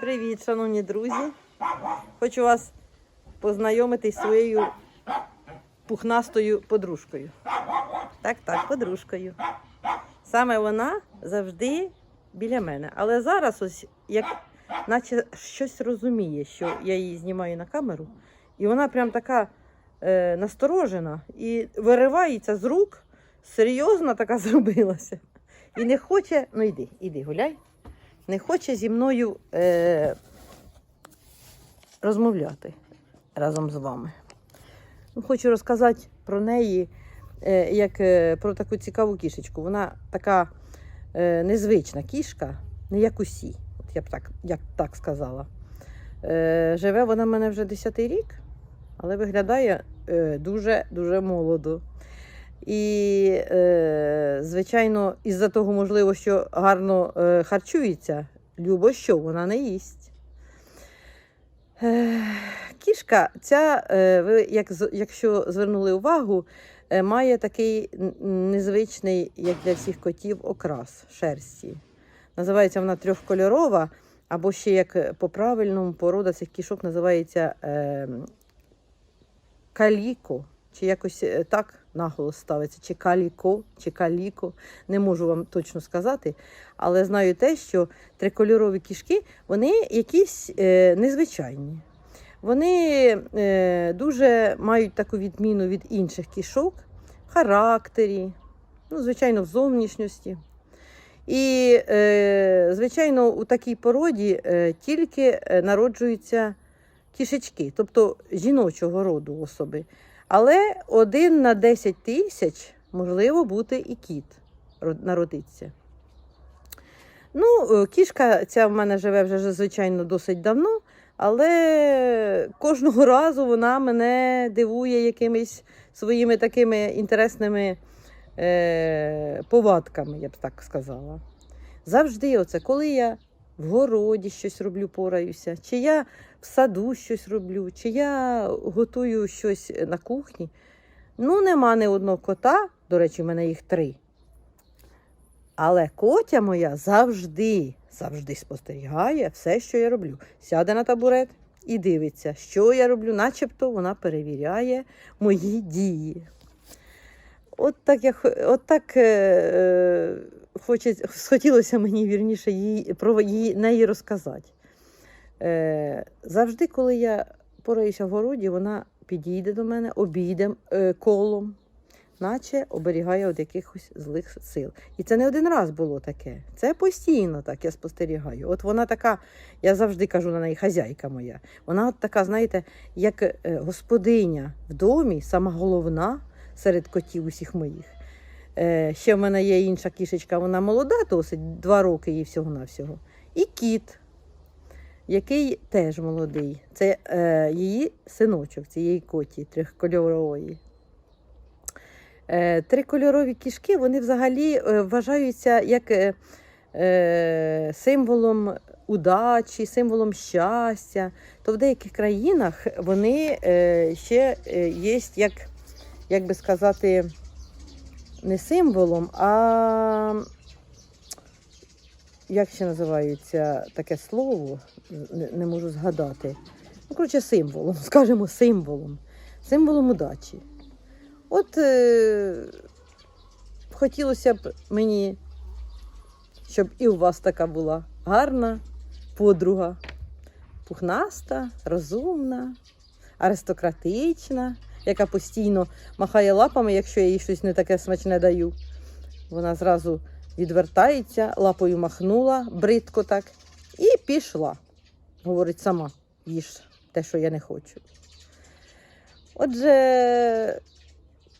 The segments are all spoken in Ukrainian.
Привіт, шановні друзі. Хочу вас познайомити з своєю пухнастою подружкою. Так, так, подружкою. Саме вона завжди біля мене. Але зараз ось як наче щось розуміє, що я її знімаю на камеру, і вона прям така е, насторожена і виривається з рук, серйозно така зробилася. І не хоче, ну йди, іди, гуляй не хоче зі мною е, розмовляти разом з вами. Ну, Хочу розказати про неї е, як е, про таку цікаву кішечку. Вона така е, незвична кішка, не як усі. От я б так, як так сказала. Е, живе вона в мене вже 10 рік, але виглядає дуже-дуже молодо. І, е, звичайно, із-за того, можливо, що гарно е, харчується, любо що вона не їсть. Е, кішка, ця, е, ви, як, якщо звернули увагу, е, має такий незвичний, як для всіх котів, окрас шерсті. Називається вона трьохкольорова, або ще як по правильному порода цих кішок називається е, каліко. Чи якось е, так наголос ставиться, чи каліко, чи каліко. Не можу вам точно сказати. Але знаю те, що трикольорові кішки вони якісь е, незвичайні. Вони е, дуже мають таку відміну від інших кішок в характері, ну, звичайно, в зовнішності. І, е, звичайно, у такій породі е, тільки е, народжуються кішечки, тобто жіночого роду особи. Але один на 10 тисяч можливо бути і кіт народиться. Ну, е, кішка ця в мене живе вже, звичайно, досить давно, але кожного разу вона мене дивує якимись своїми такими інтересними е, повадками, я б так сказала. Завжди, оце, коли я в городі щось роблю, пораюся, чи я в саду щось роблю, чи я готую щось на кухні. Ну, нема ні одного кота, до речі, в мене їх три. Але котя моя завжди, завжди спостерігає все, що я роблю. Сяде на табурет і дивиться, що я роблю, начебто вона перевіряє мої дії. От так, я, от так е, е, хоче, схотілося мені вірніше їй, про її, неї розказати. Е, завжди, коли я пораюся в городі, вона підійде до мене, обійде е, колом, наче оберігає від якихось злих сил. І це не один раз було таке. Це постійно так я спостерігаю. От вона така, я завжди кажу на неї, хазяйка моя. Вона от така, знаєте, як е, господиня в домі, сама головна серед котів усіх моїх. Е, ще в мене є інша кішечка, вона молода, досить, два роки їй всього-навсього. І кіт, який теж молодий. Це е, її синочок, цієї коті трьохкольорової. Е, трикольорові кішки вони взагалі е, вважаються як е, е, символом удачі, символом щастя. То в деяких країнах вони е, ще е, є, як, як би сказати, не символом, а як ще називається таке слово, не, можу згадати. Ну, коротше, символом, скажімо, символом. Символом удачі. От е, хотілося б мені, щоб і у вас така була гарна подруга, пухнаста, розумна, аристократична, яка постійно махає лапами, якщо я їй щось не таке смачне даю. Вона зразу відвертається, лапою махнула, бридко так, і пішла. Говорить сама, їж те, що я не хочу. Отже,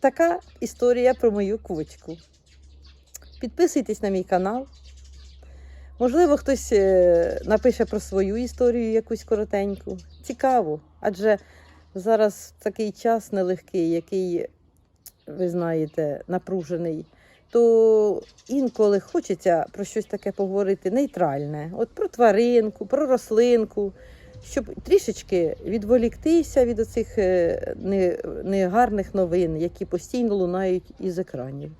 така історія про мою квочку. Підписуйтесь на мій канал. Можливо, хтось е, напише про свою історію якусь коротеньку. Цікаво. Адже зараз такий час нелегкий, який, ви знаєте, напружений, то інколи хочеться про щось таке поговорити нейтральне. От про тваринку, про рослинку, щоб трішечки відволіктися від оцих е, негарних новин, які постійно лунають із екранів.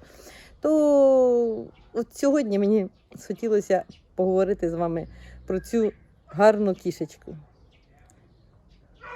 То от сьогодні мені хотілося поговорити з вами про цю гарну кішечку.